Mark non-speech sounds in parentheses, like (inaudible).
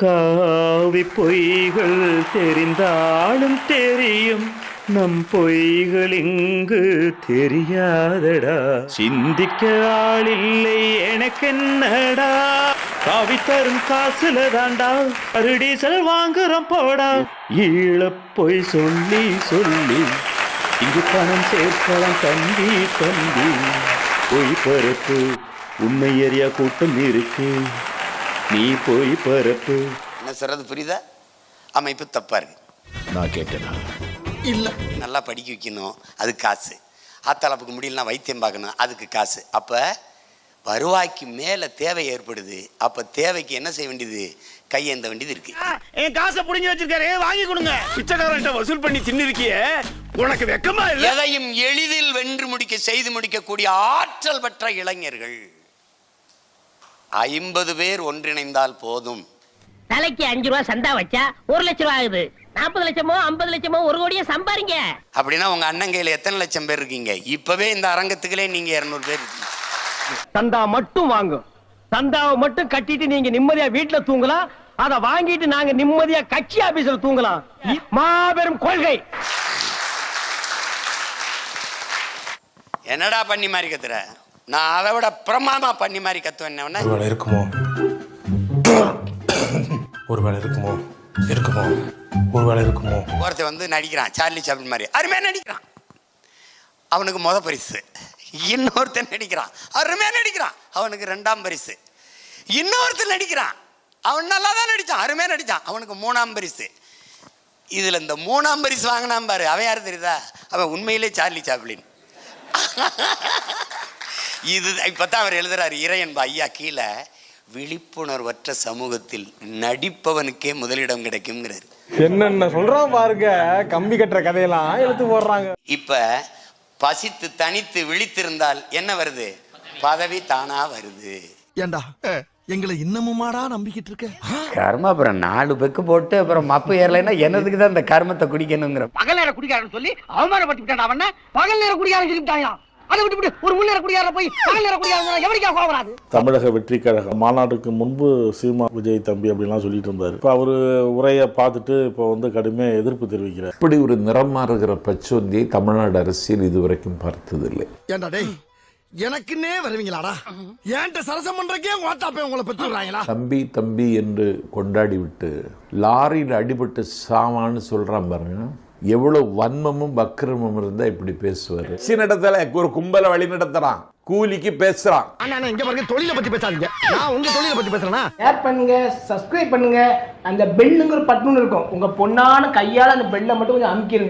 காவி பொய்கள் தெரிந்தாலும் தெரியும். நம் பொய்கள் இங்கு தெரியாதடா. சிந்திக்க ஆளில்லை எனக்கென்னடா. காவி தரும் காசுல தாண்டா. அருடீசல் வாங்குறோம் போடா. ஈழ பொய் சொல்லி சொல்லி இங்கு பணம் சேர்க்கலாம் தம்பி தம்பி பொய் பரப்பு உண்மை ஏரியா கூட்டம் இருக்கு. நீ போய் பரப்பு. என்ன சொல்றது புரியுதா? அமைப்பு தப்பா இருக்கு. நான் கேட்டேனா? இல்லை. நல்லா படிக்க வைக்கணும். அதுக்கு காசு. ஆத்தாளப்புக்கு முடியலனா வைத்தியம் பார்க்கணும். அதுக்கு காசு. அப்போ வருவாய்க்கு மேலே தேவை ஏற்படுது. அப்போ தேவைக்கு என்ன செய்ய வேண்டியது? கையேந்த வேண்டியது இருக்கு. என் காசை புடிங்கி வச்சிருக்காரு. வாங்கி கொடுங்க. பிச்சைக்காரன்ட்ட வசூல் பண்ணி தின்னிருக்கிய. உனக்கு வெக்கமா இல்ல? எதையும் எளிதில் வென்று முடிக்க செய்து முடிக்கக்கூடிய ஆற்றல் பெற்ற இளைஞர்கள். ஐம்பது பேர் ஒன்றிணைந்தால் போதும். தலைக்கு அஞ்சு ரூபா சந்தா வச்சா ஒரு லட்சம் ரூபா ஆகுது. நாற்பது லட்சமோ ஐம்பது லட்சமோ ஒரு கோடியே சம்பாரிங்க. அப்படின்னா உங்க அண்ணன் கையில் எத்தனை லட்சம் பேர் இருக்கீங்க? இப்பவே இந்த அரங்கத்துக்குள்ளே நீங்க இருநூறு பேர் இருக்கீங்க. சந்தா மட்டும் வாங்கும். சந்தாவை மட்டும் கட்டிட்டு நீங்க நிம்மதியா வீட்டுல தூங்கலாம். அத வாங்கிட்டு நாங்க நிம்மதியா கட்சி ஆபீஸ்ல தூங்கலாம். இ- மாபெரும் கொள்கை. என்னடா பண்ணி மாதிரி கத்துற? நான் அதை விட பிரமாதமா பண்ணி மாதிரி கத்துவேன். என்ன ஒருவேளை இருக்குமோ? ஒருவேளை இருக்குமோ? இருக்குமோ? ஒருவேளை இருக்குமோ? ஒருத்தன் வந்து நடிக்கிறான் சார்லி சாப்ளின் மாதிரி. அருமையா நடிக்கிறான். அவனுக்கு முத பரிசு. இன்னொருத்தன் நடிக்கிறான். அருமையா நடிக்கிறான். அவனுக்கு ரெண்டாம் பரிசு. இன்னொருத்தன் நடிக்கிறான். அவன் நல்லா தான் நடிச்சான். அருமையா நடிச்சான். அவனுக்கு மூணாம் பரிசு. இதுல இந்த மூணாம் பரிசு வாங்கினான் பாரு. அவன் யாரு தெரியுதா? அவன் உண்மையிலே சார்லி சாப்ளின். (laughs) இது இப்பதான் அவர் எழுதுறாரு இறையன்பா ஐயா கீழே விழிப்புணர்வற்ற சமூகத்தில் நடிப்பவனுக்கே முதலிடம் கிடைக்குங்கிறாரு என்னென்ன சொல்றான் பாருங்க கம்பி கட்டுற கதையெல்லாம் எடுத்து போடுறாங்க. இப்ப பசித்து தனித்து விழித்திருந்தால் என்ன வருது? பதவி தானா வருது. ஏண்டா? எங்களை இன்னமுமாடா நம்பிக்கிட்டு இருக்க? கர்மம் அப்புறம் நாலு பெக்கு போட்டு அப்புறம் மப்பு ஏறலைன்னா என்னதுக்கு தான் இந்த கர்மத்தை குடிக்கணுங்கிற பகல் நேர குடிக்காரன் சொல்லி அவமானப்பட்டு விட்டான் அவன. பகல் நேர குடிக்காரன் சொல்லிட்டாயா அதை விட்டு விட்டு ஒரு முன்னேற குடியார போய் பகல் நேர குடியாரன் எவனிக்கா கோவராது தமிழக வெற்றி கழகம். மாநாட்டுக்கு முன்பு சீமா விஜய் தம்பி அப்படிலாம் சொல்லிட்டு இருந்தாரு. இப்போ அவரு உரையை பார்த்துட்டு இப்போ வந்து கடுமையாக எதிர்ப்பு தெரிவிக்கிறார். இப்படி ஒரு நிறம் மாறுகிற பச்சோந்தியை தமிழ்நாடு அரசியல் இதுவரைக்கும் பார்த்ததில்லை. ஏண்டா டேய் எனக்குன்னே வருவீங்களாடா? ஏன்ட்ட சரசம் பண்றக்கே ஓட்டாப்பே உங்களை பெற்றுறாங்களா தம்பி தம்பி என்று கொண்டாடி விட்டு லாரியில் அடிபட்டு சாவான்னு சொல்றான் பாருங்க. எவ்வளவு வன்மமும் வக்கிரமும் இருந்தா இப்படி பேசுவாரு. இடத்துல ஒரு கும்பலை வழி நடத்துறான். கூலிக்கு பேசுறான். அண்ணா இங்க பாருங்க தொழிலை பத்தி பேசாதீங்க. நான் உங்க தொழிலை பத்தி பேசுறேனா? ஷேர் பண்ணுங்க சப்ஸ்கிரைப் பண்ணுங்க. அந்த பெல்லுங்கிற பட்டுன்னு இருக்கும். உங்க பொண்ணான கையால அந்த பெல்லை மட்டும் கொஞ்சம் அமுக்கிருங்க.